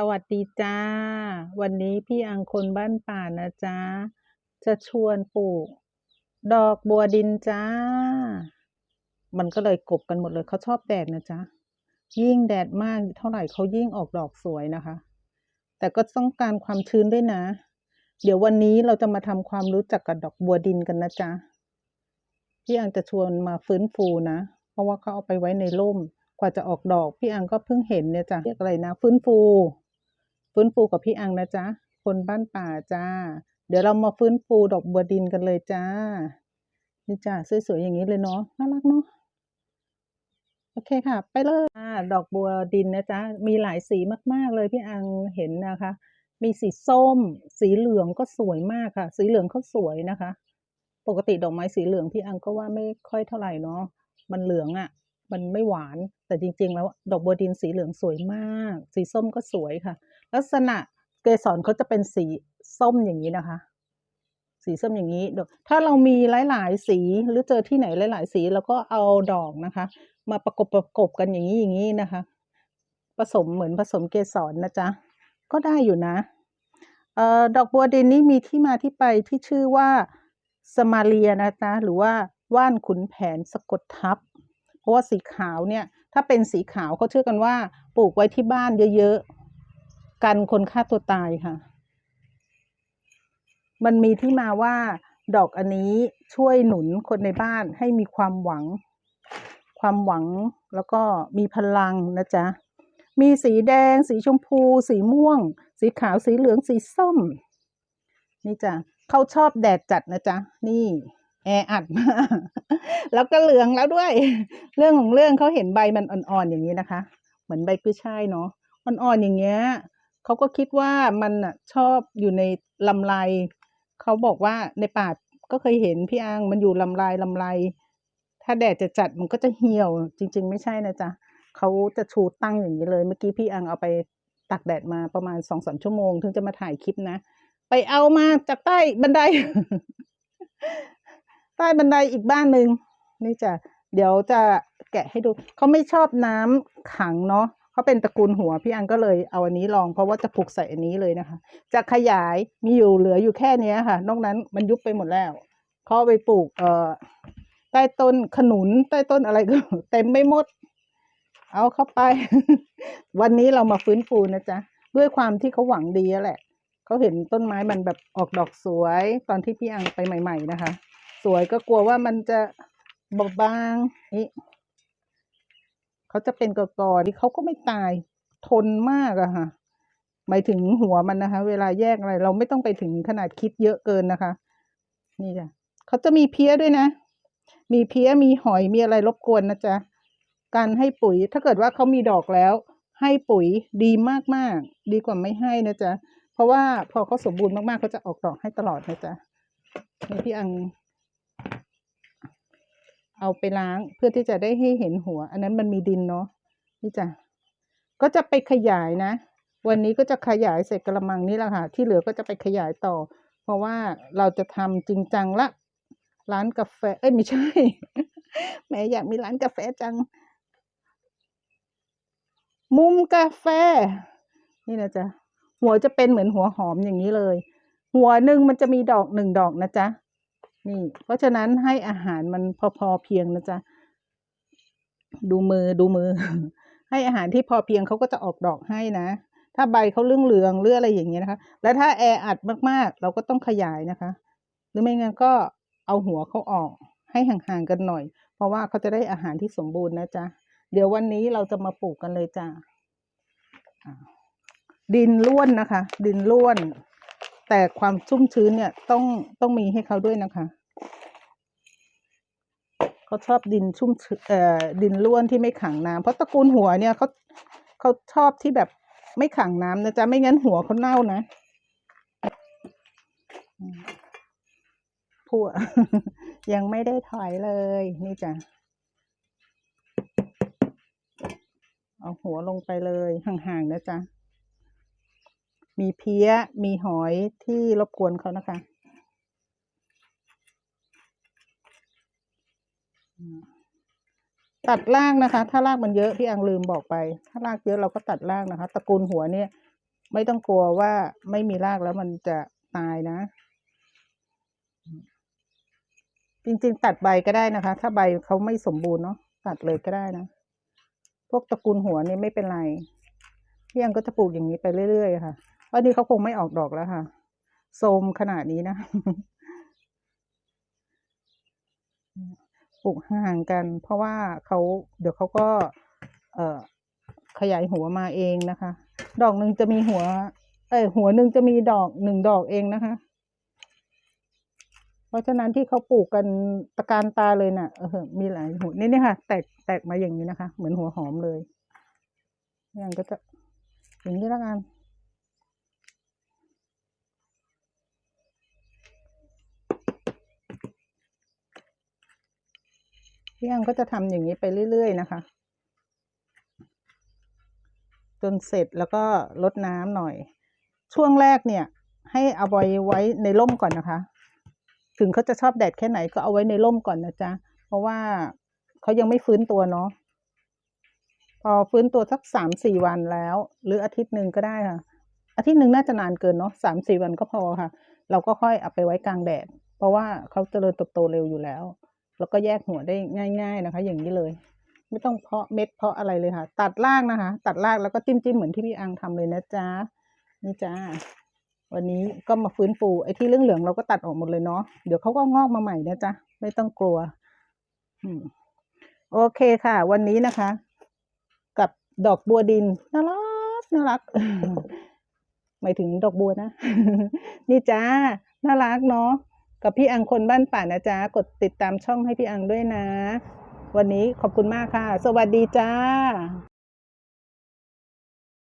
สวัสดีจ้า วันนี้พี่อังคนบ้านป่านะจ๊ะจะชวนปลูก ดอกบัวดินจ้า มันก็เลยกบกันหมดเลยเขาชอบแดดนะจ๊ะยิ่งแดดมากเท่าไหร่เขายิ่งออกดอกสวยนะคะ แต่ก็ต้องการความชื้นด้วยนะ เดี๋ยววันนี้เราจะมาทำความรู้จักกับดอกบัวดินกันนะจ๊ะพี่อังจะชวนมาฟื้นฟูนะ เพราะว่าเขาเอาไปไว้ในร่ม กว่าจะออกดอกพี่อังก็เพิ่งเห็นเนี่ยจ้ะเรียกอะไรนะ ฟื้นฟู ฟื้นฟูกับพี่อังนะจ๊ะ คนบ้านป่าจ้า เดี๋ยวเรามาฟื้นฟูดอกบัวดินกันเลยจ้า นี่จ้ะสวยๆอย่างนี้เลยเนาะ น่ารักเนาะ โอเคค่ะ ไปเลยดอกบัวดินนะจ๊ะ มีหลายสีมาก ๆเลยพี่อังเห็นนะคะ มีสีส้ม สีเหลืองก็สวยมากค่ะ สีเหลืองเขาสวยนะคะ ปกติดอกไม้สีเหลืองพี่อังก็ว่าไม่ค่อยเท่าไหร่เนาะ มันเหลืองอะ่ะมันไม่หวานแต่จริง ๆ แล้วดอกบัวดินสีเหลืองสวยมาก สีส้มก็สวยค่ะ ลักษณะเกสรเขาจะเป็นสีส้มอย่างนี้นะคะ สีส้มอย่างนี้ถ้าเรามีหลาย ๆ สีหรือเจอที่ไหนหลาย ๆ สีเราก็เอาดอกนะคะ มาประกบประกบกันอย่างนี้อย่างนี้นะคะ ผสมเหมือนผสมเกสรนะจ๊ะก็ได้อยู่นะออดอกบัวดินนี้มีที่มาที่ไปที่ชื่อว่าสมาเลียนะจ๊ะหรือว่าว่านขุนแผนสะกดทับ เพราะว่าสีขาวเนี่ย ถ้าเป็นสีขาวเขาเชื่อกันว่า ปลูกไว้ที่บ้านเยอะๆ กันคนฆ่าตัวตายค่ะ มันมีที่มาว่าดอกอันนี้ช่วยหนุนคนในบ้านให้มีความหวัง ความหวังแล้วก็มีพลังนะจ๊ะ มีสีแดง สีชมพู สีม่วง สีขาวสีเหลืองสีส้ม นี่จ้ะเขาชอบแดดจัดนะจ๊ะ นี่ แออัดมากแล้วก็เหลืองแล้วด้วย เรื่องของเรื่องเขาเห็นใบมันอ่อนๆอย่างนี้นะคะ เหมือนใบกุ้ยช่ายเนาะอ่อนๆอย่างเงี้ย เขาก็คิดว่ามันน่ะชอบอยู่ในลำไรเขาบอกว่าในป่าก็เคยเห็นพี่อังมันอยู่ลำไรลำไรถ้าแดดจะจัดมันก็จะเหี่ยว จริง ๆ ไม่ใช่นะจ๊ะเขาจะชูตั้งอย่างนี้เลย เมื่อกี้พี่อังเอาไปตากแดดมาประมาณสองสามชั่วโมง ถึงจะมาถ่ายคลิปนะ ไปเอามาจากใต้บันได ใต้บันไดอีกบ้านหนึ่งนี่จ้ะเดี๋ยวจะแกะให้ดู เขาไม่ชอบน้ำขังเนาะ เขาเป็นตระกูลหัวพี่อังก็เลยเอาอันนี้ลองเพราะว่าจะปลูกใส่อันนี้เลยนะคะ จะขยายมีอยู่เหลืออยู่แค่เนี้ยค่ะ นอกนั้นมันยุบไปหมดแล้วเขาเอไปปลูกเอ่อใต้ต้นขนุนใต้ต้นอะไรก็ เต็มไม่หมด เอาเข้าไป วันนี้เรามาฟื้นฟูนะจ๊ะด้วยความที่เขาหวังดีอะแหละเขาเห็นต้นไม้มันแบบออกดอกสวยตอนที่พี่อังไปใหม่ ๆ นะคะ สวยก็กลัวว่ามันจะบอบบางนี่ เขาจะเป็นกอๆที่เขาก็ไม่ตายทนมากอะค่ะหมายถึงหัวมันนะคะ เวลาแยกอะไร เราไม่ต้องไปถึงขนาดคิดเยอะเกินนะคะ นี่จ้ะเขาจะมีเพี้ยด้วยนะ มีเพี้ยมีหอยมีอะไรรบกวนนะจ๊ะการให้ปุ๋ยถ้าเกิดว่าเขามีดอกแล้ว ให้ปุ๋ยดีมากๆ ดีกว่าไม่ให้นะจ๊ะเพราะว่าพอเขาสมบูรณ์มากๆเขาจะออกดอกให้ตลอดนะจ๊ะนี่พี่อัง เอาไปล้างเพื่อที่จะได้ให้เห็นหัว อันนั้นมันมีดินเนาะนี่จ้ะก็จะไปขยายนะ วันนี้ก็จะขยายใส่กระมังนี่แหละค่ะ ที่เหลือก็จะไปขยายต่อ เพราะว่าเราจะทำจริงจังละ ร้านกาแฟ เอ้ยไม่ใช่แหมอยากมีร้านกาแฟจัง มุมกาแฟ นี่นะจ๊ะหัวจะเป็นเหมือนหัวหอมอย่างนี้เลย หัวหนึ่งมันจะมีดอกหนึ่งดอกนะจ๊ะ นี่ เพราะฉะนั้นให้อาหารมันพอพอเพียงนะจ๊ะ ดูมือดูมือ ให้อาหารที่พอเพียงเขาก็จะออกดอกให้นะ ถ้าใบเขาเรื่องเหลืองๆหรืออะไรอย่างเงี้ยนะคะ แล้วถ้าแออัดมากๆ เราก็ต้องขยายนะคะ หรือไม่งั้นก็เอาหัวเขาออกให้ห่างๆกันหน่อย เพราะว่าเขาจะได้อาหารที่สมบูรณ์นะจ๊ะ เดี๋ยววันนี้เราจะมาปลูกกันเลยจ้ะอ่าดินล้วนนะคะ ดินล้วน แต่ความชุ่มชื้นเนี่ยต้องต้องมีให้เขาด้วยนะคะ เขาชอบดินชุ่มเอ่อดินล้วนที่ไม่ขังน้ำเพราะตระกูลหัวเนี่ยเขาเขาชอบที่แบบไม่ขังน้ำนะจ๊ะไม่งั้นหัวเขาเน่านะพัวยังไม่ได้ถอยเลย นี่จ้ะเอาหัวลงไปเลยห่างๆนะจ๊ะมีเพี้ยมีหอยที่รบกวนเขานะคะอืม ตัดรากนะคะ ถ้ารากมันเยอะพี่อังลืมบอกไป ถ้ารากเยอะเราก็ตัดรากนะคะตระกูลหัวเนี่ย ไม่ต้องกลัวว่าไม่มีรากแล้วมันจะตายนะ จริงๆ ตัดใบก็ได้นะคะ ถ้าใบเขาไม่สมบูรณ์เนาะตัดเลยก็ได้นะ พวกตระกูลหัวเนี่ยไม่เป็นไรพี่ยังก็จะปลูกอย่างนี้ไปเรื่อยๆค่ะเพราะนี่เขาคงไม่ออกดอกแล้วค่ะโทรมขนาดนี้นะ ปลูกห่างกัน เพราะว่าเขาเดี๋ยวเขาก็เอ่อขยายหัวมาเองนะคะ ดอกหนึ่งจะมีหัว เอ้ยหัวหนึ่งจะมีดอกหนึ่งดอกเองนะคะ เพราะฉะนั้นที่เขาปลูกกันตะการตาเลยน่ะเออมีหลายหัวนี่นี่ค่ะ แตกแตกมาอย่างนี้นะคะ เหมือนหัวหอมเลย อย่างก็จะอย่างนี้ล้วกัน พี่อังก็จะทำอย่างนี้ไปเรื่อยๆนะคะ จนเสร็จแล้วก็ลดน้ำหน่อย ช่วงแรกเนี่ย ให้เอาไว้ไว้ในร่มก่อนนะคะ ถึงเขาจะชอบแดดแค่ไหนก็เอาไว้ในร่มก่อนนะจ๊ะ เพราะว่าเขายังไม่ฟื้นตัวเนาะพอฟื้นตัวสักสามสี่วันแล้ว หรืออาทิตย์หนึ่งก็ได้ค่ะ อาทิตย์หนึ่งน่าจะนานเกินเนาะสามสี่วันก็พอค่ะ เราก็ค่อยเอาไปไว้กลางแดด เพราะว่าเขาเจริญเติบโตเร็วอยู่แล้ว แล้วก็แยกหัวได้ง่าย ๆนะคะ อย่างนี้เลย ไม่ต้องเพาะเม็ดเพาะอะไรเลยค่ะ ตัดรากนะคะ ตัดรากแล้วก็จิ้มจิ้มๆเหมือนที่พี่อังทำเลยนะจ๊ะนี่จ้าวันนี้ก็มาฟื้นฟูไอ้ที่เรื่องเหลืองเราก็ตัดออกหมดเลยเนาะเดี๋ยวเขาก็งอกมาใหม่นะจ๊ะไม่ต้องกลัวโอเคค่ะ วันนี้นะคะ กับดอกบัวดินน่ารักน่ารักหมายถึงดอกบัวนะ นี่จ้าน่ารักเนาะ กับพี่อังคนบ้านป่านะจ๊ะ กดติดตามช่องให้พี่อังด้วยนะ วันนี้ขอบคุณมากค่ะ สวัสดีจ้า